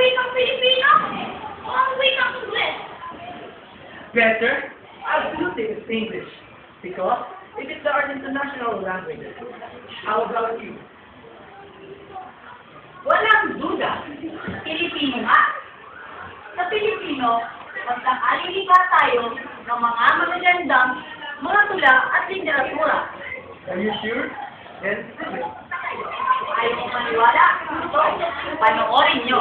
wikang Pilipino o ang wikang Ingles? Better? Absolutely, it's English. Because it is our international language. How about you? Walang duda. Pilipino nga. Sa Pilipino, magkakalilipa tayo ng mga magagandang mga tula at literatura. Are you sure? It. Ayaw mo maniwala? Panoorin nyo.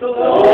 The Lord.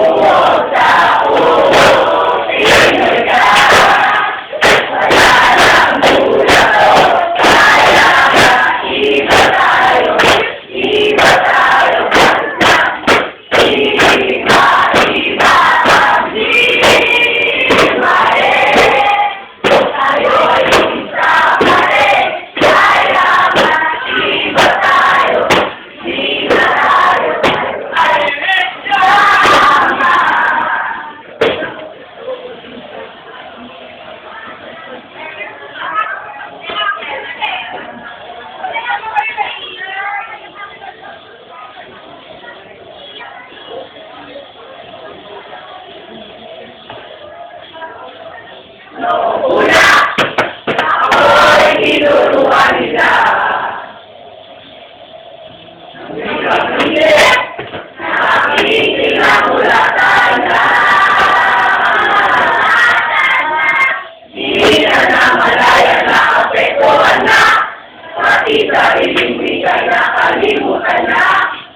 kita dibimbingkannya alimu karena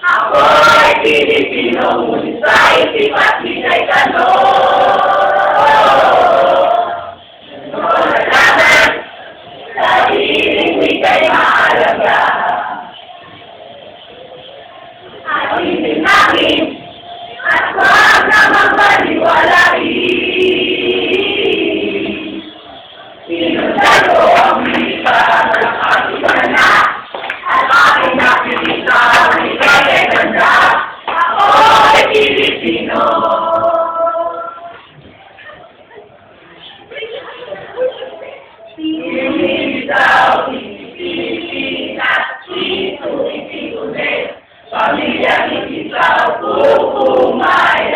apa yang diri kita mulai sifat dinaikkan my